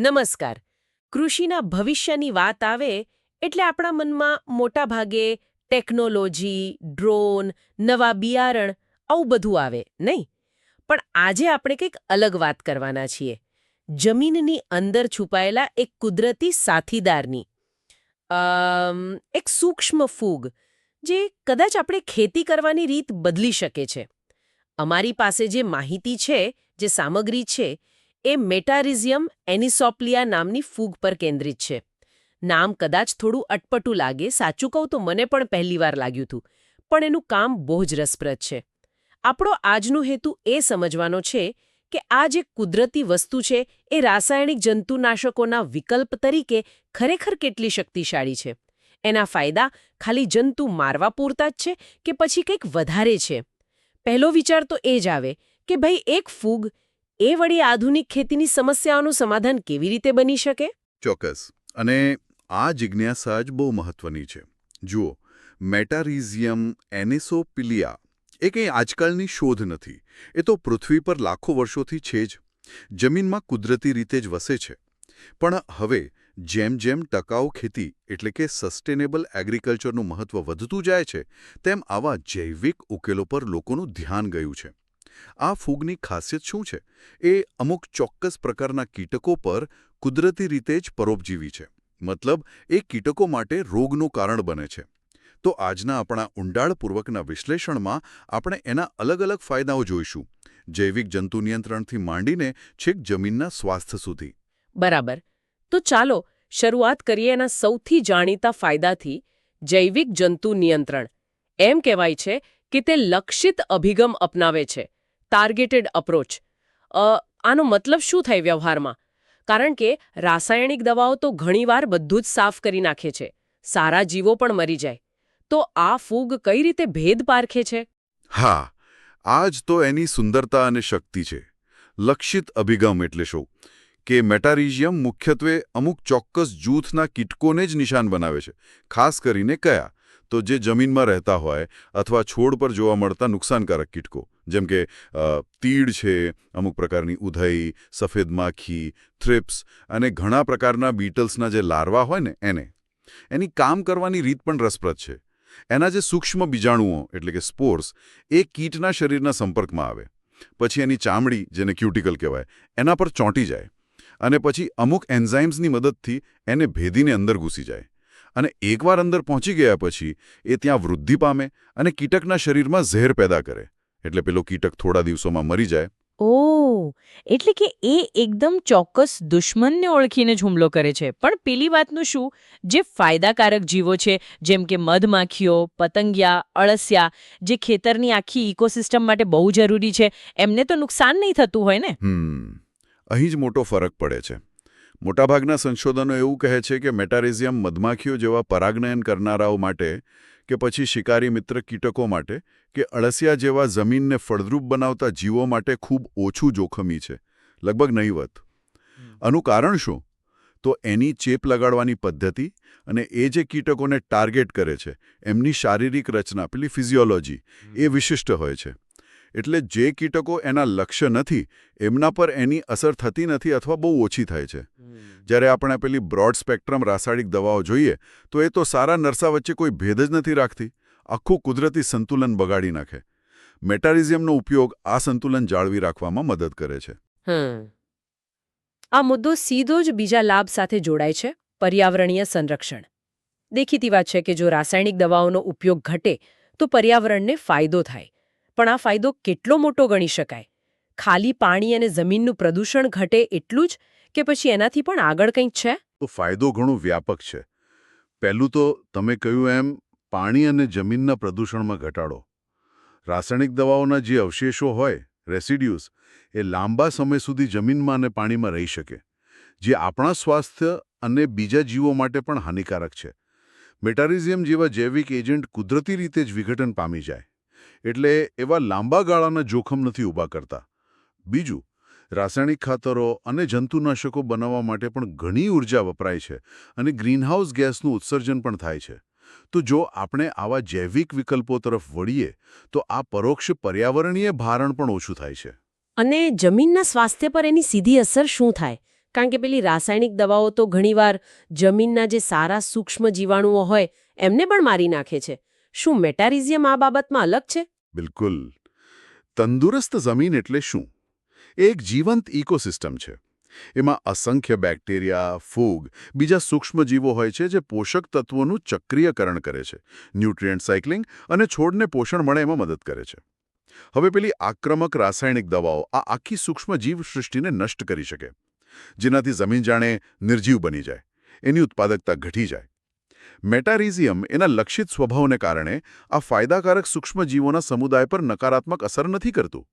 નમસ્કાર. કૃષિના ભવિષ્યની વાત આવે એટલે આપણા મનમાં મોટાભાગે ટેકનોલોજી, ડ્રોન, નવા બિયારણ આવું બધું આવે, નહીં? પણ આજે આપણે કંઈક અલગ વાત કરવાના છીએ. જમીનની અંદર છુપાયેલા એક કુદરતી સાથીદારની એક સૂક્ષ્મ ફૂગ, જે કદાચ આપણે ખેતી કરવાની રીત બદલી શકે છે. અમારી પાસે જે માહિતી છે, જે સામગ્રી છે એ મેટારિઝિયમ એનિસોપ્લિયા નામની ફૂગ પર કેન્દ્રિત છે. નામ કદાચ થોડું અટપટું લાગે, સાચું કહું તો મને પણ પહેલીવાર લાગ્યું હતું, પણ એનું કામ બહુ જ રસપ્રદ છે. આપણો આજનો હેતુ એ સમજવાનો છે કે આ જે કુદરતી વસ્તુ છે એ રાસાયણિક જંતુનાશકોના વિકલ્પ તરીકે ખરેખર કેટલી શક્તિશાળી છે. એના ફાયદા ખાલી જંતુ મારવા પૂરતા જ છે કે પછી કંઈક વધારે છે? પહેલો વિચાર તો એ જ આવે કે ભાઈ એક ફૂગ એ વળી આધુનિક ખેતીની સમસ્યાઓનું સમાધાન કેવી રીતે બની શકે? ચોક્કસ. અને આ જિજ્ઞાસા જ બહુ મહત્વની છે. જુઓ, મેટારિઝિયમ એનેસોપિલિયા એ કંઈ આજકાલની શોધ નથી. એ તો પૃથ્વી પર લાખો વર્ષોથી છે જ. જમીનમાં કુદરતી રીતે જ વસે છે. પણ હવે, જેમ જેમ ટકાઉ ખેતી એટલે કે સસ્ટેનેબલ એગ્રીકલ્ચરનું મહત્વ વધતું જાય છે, તેમ આવા જૈવિક ઉકેલો પર લોકોનું ધ્યાન ગયું છે. આ ફૂગની ખાસિયત શું છે? એ અમુક ચોક્કસ પ્રકારના કીટકો પર કુદરતી રીતે જ પરોપજીવી છે. મતલબ, એ કીટકો માટે રોગનું કારણ બને છે. તો આજના આપણા ઊંડાણપૂર્વકના વિશ્લેષણમાં આપણે એના અલગ અલગ ફાયદાઓ જોઈશું. જૈવિક જંતુ નિયંત્રણથી માંડીને છેક જમીનના સ્વાસ્થ્ય સુધી. બરાબર. તો ચાલો શરૂઆત કરીએ એના સૌથી જાણીતા ફાયદાથી જૈવિક જંતુ નિયંત્રણ. એમ કહેવાય છે કે તે લક્ષિત અભિગમ અપનાવે છે. ટાર્ગેટેડ અપ્રોચ આનો મતલબ શું થાય વ્યવહારમાં? કારણ કે રાસાયણિક દવાઓ તો ઘણીવાર બધું જ સાફ કરી નાખે છે. સારા જીવો પણ મરી જાય. તો આ ફૂગ કઈ રીતે ભેદ પારખે છે? હા આ જ તો એની સુંદરતા અને શક્તિ છે. લક્ષિત અભિગમ એટલે શું? કે મેટારિઝિયમ મુખ્યત્વે અમુક ચોક્કસ જૂથના કીટકોને જ નિશાન બનાવે છે, ખાસ કરીને કયા? તો જે જમીનમાં રહેતા હોય અથવા છોડ પર જોવા મળતા નુકસાનકારક કીટકો, જેમ કે તીડ છે, અમુક પ્રકારની ઉધઈ, સફેદ માખી, થ્રિપ્સ અને ઘણા પ્રકારના બીટલ્સના જે લાર્વા હોય ને એને, એની કામ કરવાની રીત પણ રસપ્રદ છે. એના જે સૂક્ષ્મ બીજાણુઓ, એટલે કે સ્પોર્સ, એ કીટના શરીરના સંપર્કમાં આવે. પછી એની ચામડી, જેને ક્યુટિકલ કહેવાય, એના પર ચોંટી જાય. અને પછી અમુક એન્ઝાઇમ્સની મદદથી એને ભેદીને અંદર ઘૂસી જાય. અને એકવાર અંદર પહોંચી ગયા પછી એ ત્યાં વૃદ્ધિ પામે અને કીટકના શરીરમાં ઝેર પેદા કરે. એટલે પેલો કીટક થોડા દિવસોમાં મરી જાય. ઓ એટલે કે એ એકદમ ચોક્કસ દુશ્મનને ઓળખીને જ હુમલો કરે છે. પણ પેલી વાતનું શું? જે ફાયદાકારક જીવો છે જેમ કે મધમાખીઓ પતંગિયા અળસિયા જે ખેતરની આખી ઇકોસિસ્ટમ માટે બહુ જરૂરી છે એમને તો નુકસાન નહીં થતું હોય ને? અહીં જ મોટો ફરક પડે છે. મોટાભાગના સંશોધનો એવું કહે છે કે મેટારિઝિયમ મધમાખીઓ જેવા પરાગનયન કરનારાઓ માટે કે પછી શિકારી મિત્ર કીટકો માટે કે અળસિયા જેવા જમીનને ફળદ્રુપ બનાવતા જીવો માટે ખૂબ ઓછું જોખમી છે. લગભગ નહીવત. આનું કારણ શું? તો એની ચેપ લગાડવાની પદ્ધતિ અને એ જે કીટકોને ટાર્ગેટ કરે છે એમની શારીરિક રચના પેલી ફિઝિયોલોજી એ વિશિષ્ટ હોય છે. એટલે જે કીટકો એના લક્ષ્ય નથી એમના પર એની અસર થતી નથી અથવા બહુ ઓછી થાય છે. જ્યારે આપણે પેલી બ્રોડ સ્પેક્ટ્રમ રાસાયણિક દવાઓ જોઈએ તો એ તો સારા નરસા વચ્ચે કોઈ ભેદ જ નથી રાખતી. આખું કુદરતી સંતુલન બગાડી નાખે. મેટારિઝિયમનો ઉપયોગ આ સંતુલન જાળવી રાખવામાં મદદ કરે છે. આ મુદ્દો સીધો જ બીજા લાભ સાથે જોડાય છે પર્યાવરણીય સંરક્ષણ. દેખીતી વાત છે કે જો રાસાયણિક દવાઓનો ઉપયોગ ઘટે તો પર્યાવરણને ફાયદો થાય. પણ આ ફાયદો કેટલો મોટો ગણી શકાય? ખાલી પાણી અને જમીનનું પ્રદૂષણ ઘટે એટલું જ કે પછી એનાથી પણ આગળ કંઈક છે? તો ફાયદો ઘણો વ્યાપક છે. પહેલું તો તમે કહ્યું એમ, પાણી અને જમીનના પ્રદૂષણમાં ઘટાડો. રાસાયણિક દવાઓના જે અવશેષો હોય, રેસિડ્યુઝ, એ લાંબા સમય સુધી જમીનમાં અને પાણીમાં રહી શકે, જે આપણા સ્વાસ્થ્ય અને બીજા જીવો માટે પણ હાનિકારક છે. મેટારિઝિયમ જેવા જૈવિક એજન્ટ કુદરતી રીતે જ વિઘટન પામી જાય. એટલે એવા લાંબા ગાળાના જોખમ નથી ઊભા કરતા. બીજું, રાસાયણિક ખાતરો અને જંતુનાશકો બનાવવા માટે પણ ઘણી ઊર્જા વપરાય છે અને ગ્રીનહાઉસ ગેસનું ઉત્સર્જન પણ થાય છે. તો જો આપણે આવા જૈવિક વિકલ્પો તરફ વળીએ, તો આ પરોક્ષ પર્યાવરણીય ભારણ પણ ઓછું થાય છે. અને જમીનના સ્વાસ્થ્ય પર એની સીધી અસર શું થાય? કારણ કે પેલી રાસાયણિક દવાઓ તો ઘણીવાર જમીનના જે સારા સૂક્ષ્મ જીવાણુઓ હોય, એમને પણ મારી નાખે છે. શું મેટારિઝિયમ આ બાબતમાં અલગ છે? બિલકુલ. તંદુરસ્ત જમીન એટલે શું? એક જીવંત ઇકોસિસ્ટમ છે. એમાં અસંખ્ય બેક્ટેરિયા, ફૂગ, બીજા સૂક્ષ્મજીવો હોય છે જે પોષક તત્વોનું ચક્રીયકરણ કરે છે. ન્યુટ્રિયન્ટ સાયકલિંગ અને છોડને પોષણ મળે એમાં મદદ કરે છે. હવે પેલી આક્રમક રાસાયણિક દવાઓ આ આખી સૂક્ષ્મજીવ સૃષ્ટિને નષ્ટ કરી શકે. જેનાથી જમીન જાણે નિર્જીવ બની જાય. એની ઉત્પાદકતા ઘટી જાય. મેટારિઝિયમ એના લક્ષિત સ્વભાવને કારણે આ ફાયદાકારક સૂક્ષ્મજીવોના સમુદાય પર નકારાત્મક અસર નથી કરતું.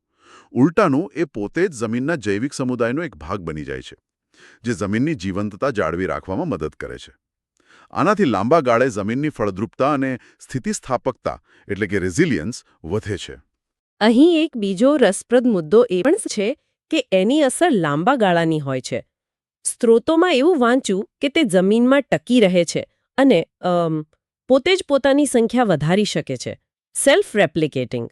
ઉલટાનું, એ પોતે જ જમીનના જૈવિક સમુદાયનો એક ભાગ બની જાય છે, જે જમીનની જીવંતતા જાળવી રાખવામાં મદદ કરે છે. આનાથી લાંબા ગાળે જમીનની ફળદ્રુપતા અને સ્થિતિસ્થાપકતા એટલે કે રેઝિલિયન્સ વધે છે. અહીં એક બીજો રસપ્રદ મુદ્દો એ પણ છે કે એની અસર લાંબા ગાળાની હોય છે. સ્ત્રોતોમાં એવું વાંચ્યું કે તે જમીનમાં ટકી રહે છે અને પોતે જ પોતાની સંખ્યા વધારી શકે છે. સેલ્ફ રેપ્લિકેટિંગ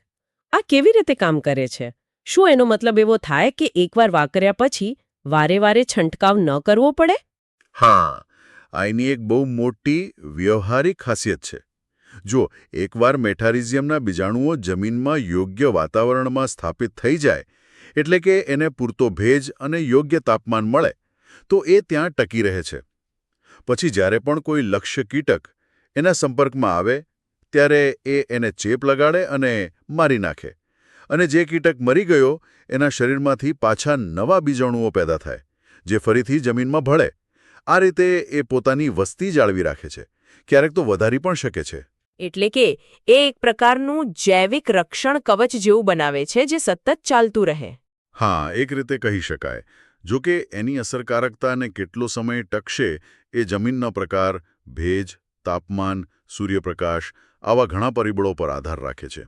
આ કેવી રીતે કામ કરે છે? શું એનો મતલબ એવો થાય કે એકવાર વાકર્યા પછી વારે વારે છંટકાવ ન કરવો પડે? હા આની એક બહુ મોટી વ્યવહારિક ખાસિયત છે. જો એકવાર મેટારિઝિયમના બીજાણુઓ જમીનમાં યોગ્ય વાતાવરણમાં સ્થાપિત થઈ જાય, એટલે કે એને પૂરતો ભેજ અને યોગ્ય તાપમાન મળે, તો એ ત્યાં ટકી રહે છે. પછી જ્યારે પણ કોઈ લક્ષ્ય કીટક એના સંપર્કમાં આવે ત્યારે એ એને ચેપ લગાડે અને મારી નાખે. અને જે કીટક મરી ગયો એના શરીરમાંથી પાછા નવા બીજાણુઓ પેદા થાય જે ફરીથી જમીનમાં ભળે. આ રીતે એ પોતાની વસ્તી જાળવી રાખે છે. ક્યારેક તો વધારી પણ શકે છે. એટલે કે એ એક પ્રકારનું જૈવિક રક્ષણ કવચ જેવું બનાવે છે જે સતત ચાલતું રહે. હા એક રીતે કહી શકાય. જો કે એની અસરકારકતા અને કેટલો સમય ટકશે એ જમીનનો પ્રકાર, ભેજ, તાપમાન, સૂર્યપ્રકાશ આવા ઘણા પરિબળો પર આધાર રાખે છે.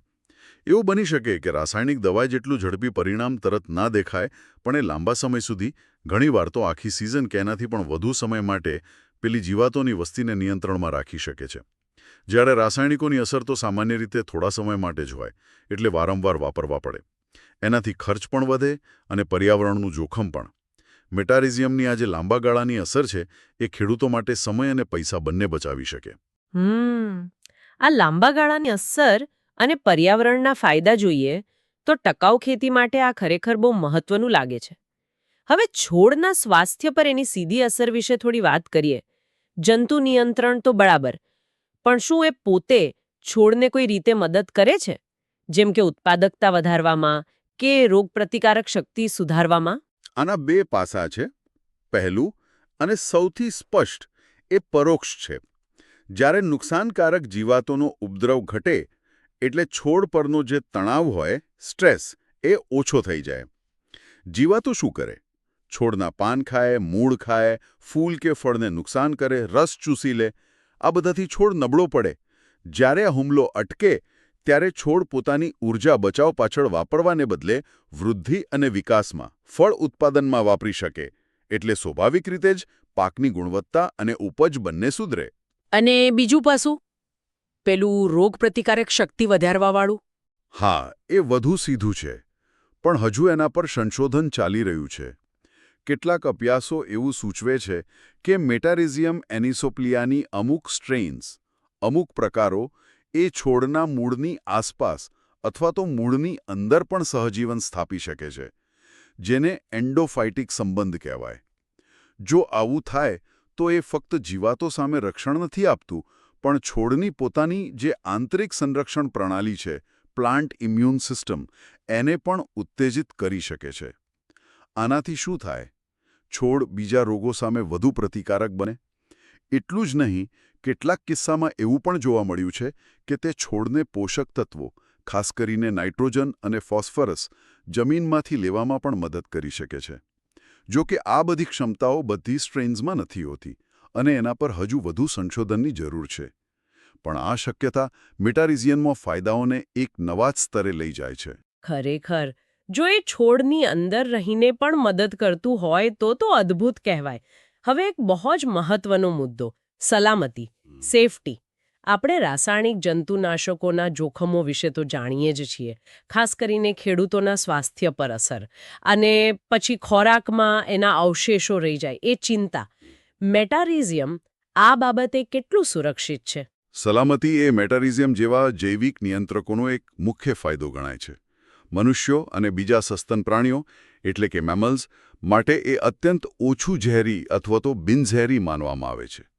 એવું બની શકે કે રાસાયણિક દવા જેટલું ઝડપી પરિણામ તરત ના દેખાય, પણ એ લાંબા સમય સુધી ઘણીવાર તો આખી સિઝન કે એનાથી પણ વધુ સમય માટે પેલી જીવાતોની વસ્તીને નિયંત્રણમાં રાખી શકે છે. જ્યારે રાસાયણિકોની અસર તો સામાન્ય રીતે થોડા સમય માટે જ હોય, એટલે વારંવાર વાપરવા પડે. એનાથી ખર્ચ પણ વધે અને પર્યાવરણનું જોખમ પણ. મેટારિઝિયમની આ જે લાંબા ગાળાની અસર છે, એ ખેડૂતો માટે સમય અને પૈસા બંને બચાવી શકે. આ લાંબા ગાળાની અસર અને પર્યાવરણના ફાયદા જોઈએ, તો ટકાઉ ખેતી માટે આ ખરેખર બહુ મહત્વનું લાગે છે. હવે છોડના સ્વાસ્થ્ય પર એની સીધી અસર વિશે થોડી વાત કરીએ. જંતુ નિયંત્રણ તો બરાબર, પણ શું એ પોતે છોડને કોઈ રીતે મદદ કરે છે? જેમ કે ઉત્પાદકતા વધારવામાં કે રોગપ્રતિકારક શક્તિ સુધારવામાં? આના બે પાસા છે. પહેલું અને સૌથી સ્પષ્ટ એ પરોક્ષ છે. જ્યારે નુકસાનકારક જીવાતોનો ઉપદ્રવ ઘટે એટલે છોડ પરનો જે તણાવ હોય, સ્ટ્રેસ, એ ઓછો થઈ જાય. જીવાતો શું કરે? છોડના પાન ખાય, મૂળ ખાય, ફૂલ કે ફળને નુકસાન કરે, રસ ચૂસી લે. આ બધાથી છોડ નબળો પડે. જ્યારે આ હુમલો અટકે ત્યારે છોડ પોતાની ઊર્જા બચાવ પાછળ વાપરવાને બદલે વૃદ્ધિ અને વિકાસમાં ફળ ઉત્પાદનમાં વાપરી શકે એટલે સ્વાભાવિક રીતે જ પાકની ગુણવત્તા અને ઉપજ બંને સુધરે. અને બીજું પાસું? પેલું રોગપ્રતિકારક શક્તિ વધારવાવાળું? હા એ વધુ સીધું છે પણ હજુ એના પર સંશોધન ચાલી રહ્યું છે. કેટલાક અભ્યાસો એવું સૂચવે છે કે મેટારિઝિયમ એનિસોપ્લિયાની અમુક સ્ટ્રેઇન્સ અમુક પ્રકારો એ છોડના મૂળની આસપાસ અથવા તો મૂળની અંદર પણ સહજીવન સ્થાપી શકે છે, જેને એન્ડોફાઇટિક સંબંધ કહેવાય. જો આવું થાય, તો એ ફક્ત જીવાતો સામે રક્ષણ નથી આપતું, પણ છોડની પોતાની જે આંતરિક સંરક્ષણ પ્રણાલી છે, પ્લાન્ટ ઇમ્યુન સિસ્ટમ, એને પણ ઉત્તેજિત કરી શકે છે. આનાથી શું થાય? છોડ બીજા રોગો સામે વધુ પ્રતિકારક બને? એટલું જ નહીં કેટલાક કિસ્સામાં એવું પણ જોવા મળ્યું છે કે તે છોડને પોષક તત્વો, ખાસ કરીને નાઇટ્રોજન અને ફોસ્ફરસ, જમીનમાંથી લેવામાં પણ મદદ કરી શકે છે. જો કે આ બધી ક્ષમતાઓ બધી સ્ટ્રેન્સમાં નથી હોતી અને એના પર હજુ વધુ સંશોધનની જરૂર છે. પણ આ શક્યતા મિટારિઝિયનમાં ફાયદાઓને એક નવા જ સ્તરે લઈ જાય છે. ખરેખર, જો એ છોડની અંદર રહીને પણ મદદ કરતું હોય તો તો અદ્ભુત કહેવાય. હવે એક બહુ જ મહત્વનો મુદ્દો. સલામતી સેફટી. આપણે રાસાયણિક જંતુનાશકોના જોખમો વિશે તો જાણીએ જ છીએ ખાસ કરીને ખેડૂતોના સ્વાસ્થ્ય પર અસર. અને પછી ખોરાકમાં એના અવશેષો રહી જાય એ ચિંતા. મેટારિઝિયમ આ બાબતે કેટલું સુરક્ષિત છે? સલામતી એ મેટારિઝિયમ જેવા જૈવિક નિયંત્રકોનો એક મુખ્ય ફાયદો ગણાય છે. મનુષ્યો અને બીજા સસ્તન પ્રાણીઓ એટલે કે મેમલ્સ માટે એ અત્યંત ઓછું ઝેરી અથવા તો બિનઝેરી માનવામાં આવે છે.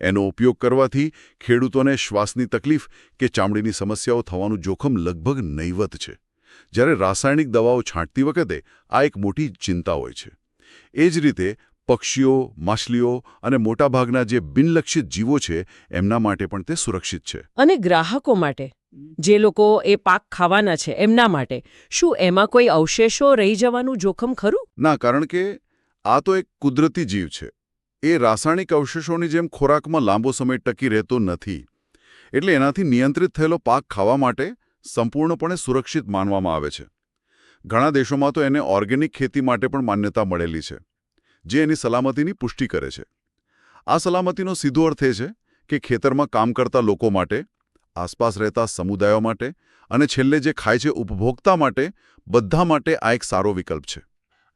એનો ઉપયોગ કરવાથી ખેડૂતોને શ્વાસની તકલીફ કે ચામડીની સમસ્યાઓ થવાનું જોખમ લગભગ નહીવત છે. જ્યારે રાસાયણિક દવાઓ છાંટતી વખતે આ એક મોટી ચિંતા હોય છે. એ જ રીતે પક્ષીઓ માછલીઓ અને મોટાભાગના જે બિનલક્ષિત જીવો છે એમના માટે પણ તે સુરક્ષિત છે. અને ગ્રાહકો માટે. જે લોકો એ પાક ખાવાના છે એમના માટે. શું એમાં કોઈ અવશેષો રહી જવાનું જોખમ ખરું? ના કારણ કે આ તો એક કુદરતી જીવ છે. એ રાસાયણિક અવશેષોની જેમ ખોરાકમાં લાંબો સમય ટકી રહેતો નથી. એટલે એનાથી નિયંત્રિત થયેલો પાક ખાવા માટે સંપૂર્ણપણે સુરક્ષિત માનવામાં આવે છે. ઘણા દેશોમાં તો એને ઓર્ગેનિક ખેતી માટે પણ માન્યતા મળેલી છે, જે એની સલામતીની પુષ્ટિ કરે છે. આ સલામતીનો સીધો અર્થ એ છે કે ખેતરમાં કામ કરતા લોકો માટે, આસપાસ રહેતા સમુદાયો માટે અને છેલ્લે જે ખાય છે ઉપભોક્તા માટે, બધા માટે આ એક સારો વિકલ્પ છે.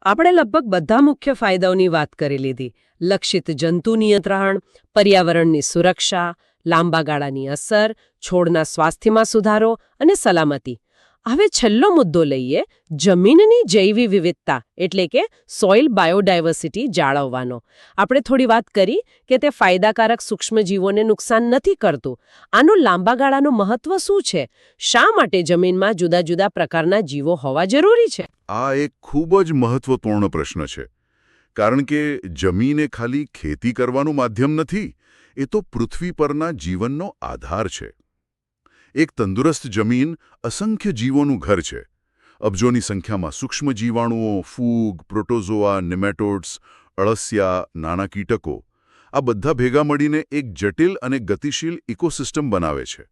આપણે લગભગ બધા મુખ્ય ફાયદાઓની વાત કરી લીધી. લક્ષિત જંતુ નિયંત્રણ, પર્યાવરણની સુરક્ષા, લાંબા ગાળાની અસર, છોડના સ્વાસ્થ્યમાં સુધારો અને સલામતી. હવે છેલ્લો મુદ્દો લઈએ, જમીનની જૈવી વિવિધતા એટલે કે સોઇલ બાયોડાયવર્સિટી જાળવવાનો. આપણે થોડી વાત કરી કે તે ફાયદાકારક સૂક્ષ્મજીવોને નુકસાન નથી કરતું. આનું લાંબા ગાળાનું મહત્વ શું છે? શા માટે જમીનમાં જુદા જુદા પ્રકારના જીવો હોવા જરૂરી છે? આ એક ખૂબ જ મહત્વપૂર્ણ પ્રશ્ન છે. કારણ કે જમીન એ ખાલી ખેતી કરવાનું માધ્યમ નથી, એ તો પૃથ્વી પરના જીવનનો આધાર છે. એક તંદુરસ્ત જમીન અસંખ્ય જીવોનું ઘર છે. અબજોની સંખ્યામાં સૂક્ષ્મ જીવાણુઓ, ફૂગ, પ્રોટોઝોઆ, નિમેટોડ્સ, અળસિયા, નાના કીટકો, આ બધા ભેગા મળીને એક જટિલ અને ગતિશીલ ઇકોસિસ્ટમ બનાવે છે.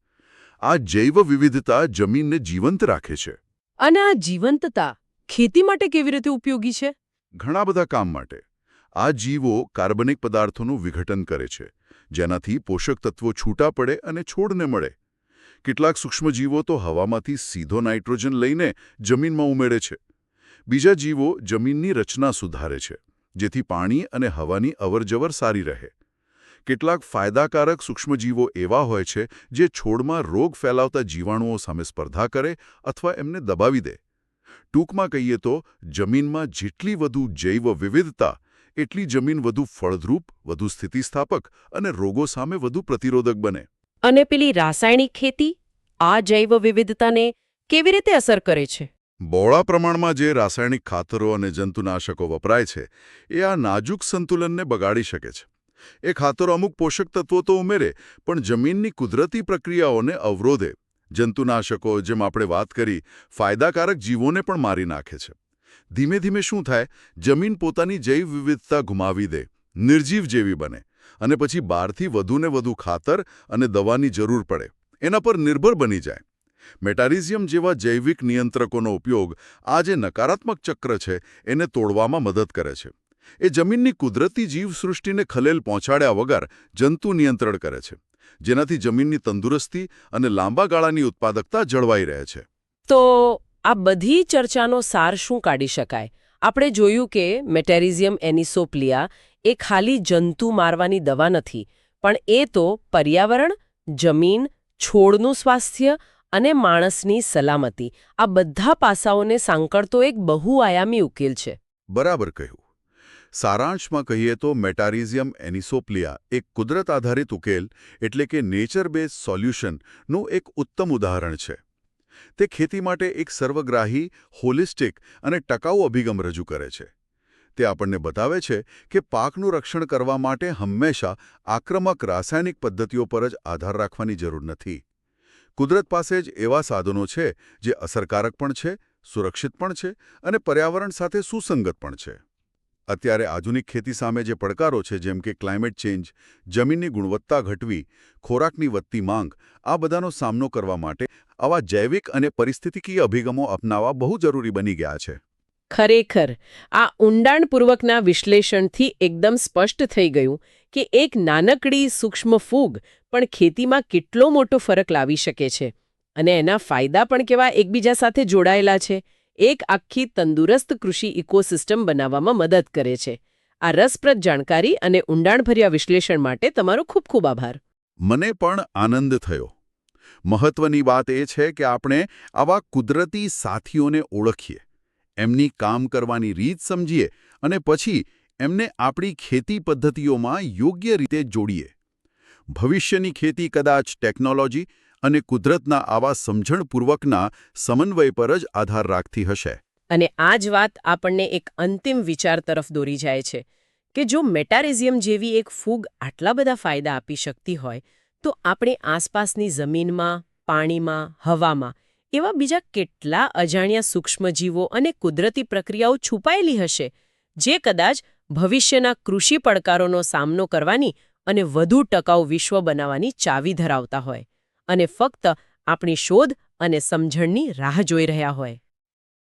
આ જૈવ વિવિધતા જમીનને જીવંત રાખે છે. અને આ જીવંતતા ખેતી માટે કેવી રીતે ઉપયોગી છે? ઘણા બધા કામ માટે. આ જીવો કાર્બનિક પદાર્થોનું વિઘટન કરે છે, જેનાથી પોષક તત્વો છૂટા પડે અને છોડને મળે. કેટલાક સૂક્ષ્મજીવો તો હવામાંથી સીધો નાઇટ્રોજન લઈને જમીનમાં ઉમેરે છે. બીજા જીવો જમીનની રચના સુધારે છે, જેથી પાણી અને હવાની અવરજવર સારી રહે. કેટલાક ફાયદાકારક સૂક્ષ્મજીવો એવા હોય છે, જે છોડમાં રોગ ફેલાવતા જીવાણુઓ સામે સ્પર્ધા કરે અથવા એમને દબાવી દે. ટૂંકમાં કહીએ તો જમીનમાં જેટલી વધુ જૈવ વિવિધતા એટલી જમીન વધુ ફળદ્રુપ વધુ સ્થિતિસ્થાપક અને રોગો સામે વધુ પ્રતિરોધક બને. અને પેલી રાસાયણિક ખેતી આ જૈવ વિવિધતાને કેવી રીતે અસર કરે છે? બહોળા પ્રમાણમાં જે રાસાયણિક ખાતરો અને જંતુનાશકો વપરાય છે એ આ નાજુક સંતુલનને બગાડી શકે છે. એ ખાતરો અમુક પોષક તત્વો તો ઉમેરે પણ જમીનની કુદરતી પ્રક્રિયાઓને અવરોધે. જંતુનાશકો જેમ આપણે વાત કરી, ફાયદાકારક જીવોને પણ મારી નાખે છે. ધીમે ધીમે શું થાય, જમીન પોતાની જૈવ વિવિધતા ગુમાવી દે, નિર્જીવ જેવી બને અને પછી બહારથી વધુને વધુ ખાતર અને દવાની જરૂર પડે. એના પર નિર્ભર બની જાય. મેટારિઝિયમ જેવા જૈવિક નિયંત્રકોનો ઉપયોગ આ જે નકારાત્મક ચક્ર છે, એને તોડવામાં મદદ કરે છે. એ જમીનની કુદરતી જીવસૃષ્ટિને ખલેલ પહોંચાડ્યા વગર જંતુ નિયંત્રણ કરે છે. જેનાથી જમીનની તંદુરસ્તી અને લાંબા ગાળાની ઉત્પાદકતા જળવાઈ રહે છે. તો આ બધી ચર્ચાનો સાર શું કાઢી શકાય? આપણે જોયું કે મેટેરિઝિયમ એનિસોપ્લિયા એ ખાલી જંતુ મારવાની દવા નથી પણ એ તો પર્યાવરણ જમીન છોડનું સ્વાસ્થ્ય અને માણસની સલામતી. આ બધા પાસાઓને સાંકળતો એક બહુઆયામી ઉકેલ છે. બરાબર કહ્યું. સારાંશમાં કહીએ તો મેટારિઝિયમ એનિસોપ્લિયા એક કુદરત આધારિત ઉકેલ એટલે કે નેચર બેઝ સોલ્યુશનનું એક ઉત્તમ ઉદાહરણ છે. તે ખેતી માટે એક સર્વગ્રાહી, હોલિસ્ટિક અને ટકાઉ અભિગમ રજૂ કરે છે. તે આપણને બતાવે છે કે પાકનું રક્ષણ કરવા માટે હંમેશા આક્રમક રાસાયણિક પદ્ધતિઓ પર જ આધાર રાખવાની જરૂર નથી. કુદરત પાસે જ એવા સાધનો છે જે અસરકારક પણ છે, સુરક્ષિત પણ છે અને પર્યાવરણ સાથે સુસંગત પણ છે. અત્યારે આધુનિક ખેતી સામે જે પડકારો છે, જેમ કે ક્લાઇમેટ ચેન્જ જમીનની ગુણવત્તા ઘટવી, ખોરાકની વધતી માંગ, આ બધાનો સામનો કરવા માટે આવા જૈવિક અને પરિસ્થિતિકીય અભિગમો અપનાવવા બહુ જરૂરી બની ગયા છે. ખરેખર, આ ઊંડાણપૂર્વકના વિશ્લેષણથી એકદમ સ્પષ્ટ થઈ ગયું કે એક નાનકડી સૂક્ષ્મ ફૂગ પણ ખેતીમાં કેટલો મોટો ફરક લાવી શકે છે અને એના ફાયદા પણ કેવા એકબીજા સાથે જોડાયેલા છે. એક આખી તંદુરસ્ત કૃષિ ઇકોસિસ્ટમ બનાવવામાં મદદ કરે છે. આ રસપ્રદ જાણકારી અને ઊંડાણભર્યા વિશ્લેષણ માટે તમારો ખૂબ ખૂબ આભાર. મને પણ આનંદ થયો. મહત્વની વાત એ છે કે આપણે આવા કુદરતી સાથીઓને ઓળખીએ. એમની કામ કરવાની રીત સમજીએ અને પછી એમને આપણી ખેતી પદ્ધતિઓમાં યોગ્ય રીતે જોડીએ. ભવિષ્યની ખેતી કદાચ ટેકનોલોજી અને કુદરતના આવા સમજણપૂર્વકના સમન્વય પર જ આધાર રાખતી હશે. અને આ જ વાત આપણને એક અંતિમ વિચાર તરફ દોરી જાય છે કે જો મેટારિઝિયમ જેવી એક ફૂગ આટલા બધા ફાયદા આપી શકતી હોય, તો આપણે આસપાસની જમીનમાં, પાણીમાં, હવામાં એવા બીજા કેટલા અજાણ્યા સૂક્ષ્મજીવો અને કુદરતી પ્રક્રિયાઓ છુપાયેલી હશે, જે કદાચ ભવિષ્યના કૃષિ પડકારોનો સામનો કરવાની અને વધુ ટકાઉ વિશ્વ બનાવવાની ચાવી ધરાવતા હોય. અને ફક્ત આપણી શોધ અને સમજણની રાહ જોઈ રહ્યા હોય.